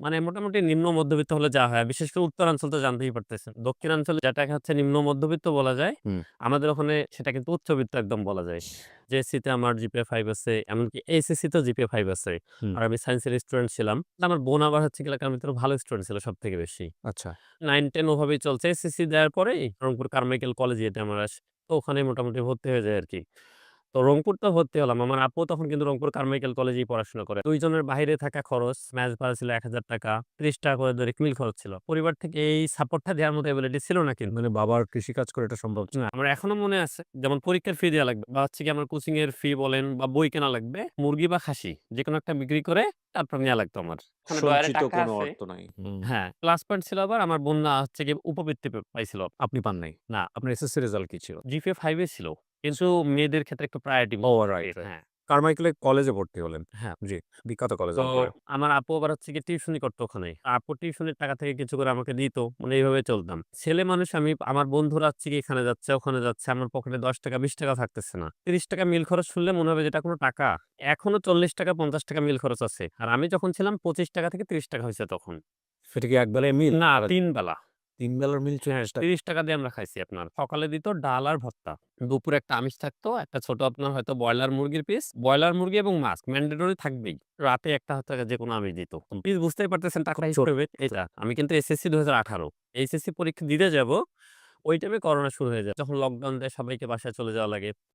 মানে মোটামুটি নিম্ন মধ্যবিত্ত হলে যা হয় বিশেষ করে উত্তরাঞ্চল তো জানতেই পারতেছেন। দক্ষিণাঞ্চলে যেটাকে হচ্ছে নিম্ন মধ্যবিত্ত বলা যায় আমাদের ওখানে সেটা কিন্তু উচ্চবিত্ত একদম বলা যায়। জেএসসিতে আমার জিপিএ ফাইভ আছে এমনকি এইচএসসি তেও জিপিএ ফাইভ আছে। আর আমি সায়েন্সের স্টুডেন্ট ছিলাম। আমার বোন আবার হচ্ছে এলাকার ভিতরে ভালো স্টুডেন্ট ছিল সব থেকে বেশি। আচ্ছা। নাইন টেন ওভাবেই চলছে। এসএসসি দেওয়ার পরেই রংপুর কারমাইকেল কলেজে যেতে আমার আসে তো ওখানে মোটামুটি ভর্তি হয়ে যায় আর কি তো রংপুর তো ভর্তি হলাম। আমার আপু তখন কিন্তু রংপুর কারমাইকেল কলেজেই পড়াশোনা করে। দুইজনের বাইরে থাকা খরচ ম্যাচ ভাড়া ছিল এক হাজার টাকা ত্রিশ টাকা করে ধরে মিল খরচ ছিল। পরিবার থেকে এই সাপোর্টটা দেওয়ার মতো এবিলিটি ছিল না কিন্তু। মানে বাবার কৃষিকাজ করে এটা সম্ভব না, আমার এখনও মনে আছে। যেমন পরীক্ষার ফি দেওয়া লাগবে বা হচ্ছে কি আমার কোচিং এর ফি বলেন বা বই কেনা লাগবে মুরগি বা খাসি যে কোনো একটা বিক্রি করে তারপর নেওয়া লাগতো আমার। হ্যাঁ প্লাস পয়েন্ট ছিল আবার আমার বন্যা হচ্ছে কি উপবৃত্তি পাইছিল। আপনি পান নাই? না। আপনার এসএসসি রেজাল্ট কি ছিল? জিপিএ ফাইভে ছিল। কিন্তু মেয়েদের ক্ষেত্রে একটু প্রায়োরিটি ও হ্যাঁ কারমাইকেলে কলেজে ভর্তি হলেন। হ্যাঁ। জি বিখ্যাত কলেজ তো আমার আপু আবার হচ্ছে কি টিউশনি করতো ওখানে। আপু টিউশনের টাকা থেকে কিছু করে আমাকে দিত মানে এইভাবে চলতাম। ছেলে মানুষ আমি আমার বন্ধুরা হচ্ছে কি এখানে যাচ্ছে ওখানে যাচ্ছে আমার পকেটে দশ টাকা বিশ টাকা থাকতেছে না। তিরিশ টাকা মিল খরচ শুনলে মনে হবে যেটা কোনো টাকা। এখনও চল্লিশ টাকা পঞ্চাশ টাকা মিল খরচ আছে। আর আমি যখন ছিলাম পঁচিশ টাকা থেকে তিরিশ টাকা হয়েছে তখন। সেটা কি একবেলায় মিল না তিন বেলা। তিন বেলার মিল চল্লিশ টাকা তিরিশ টাকা দিয়ে আমরা খাইছি আপনার। সকালে দিত ডাল আর ভর্তা। দুপুরে একটা আমিষ থাকতো একটা ছোট আপনার হয়তো ব্রয়লার মুরগির পিস ব্রয়লার মুরগি এবং মাছ ম্যান্ডেটরি থাকবেই। রাতে একটা হয়তো যে কোনো আমিষ দিত। পিস বুঝতেই পারতেছেন টাকা এটা আমি কিন্তু এসএসসি দু হাজার আঠারো। এইচএসসি পরীক্ষা দিতে যাব ওই টাইমে করোনা শুরু হয়ে যায়। যখন লকডাউন দেয় সবাইকে বাসায় চলে যাওয়া লাগে।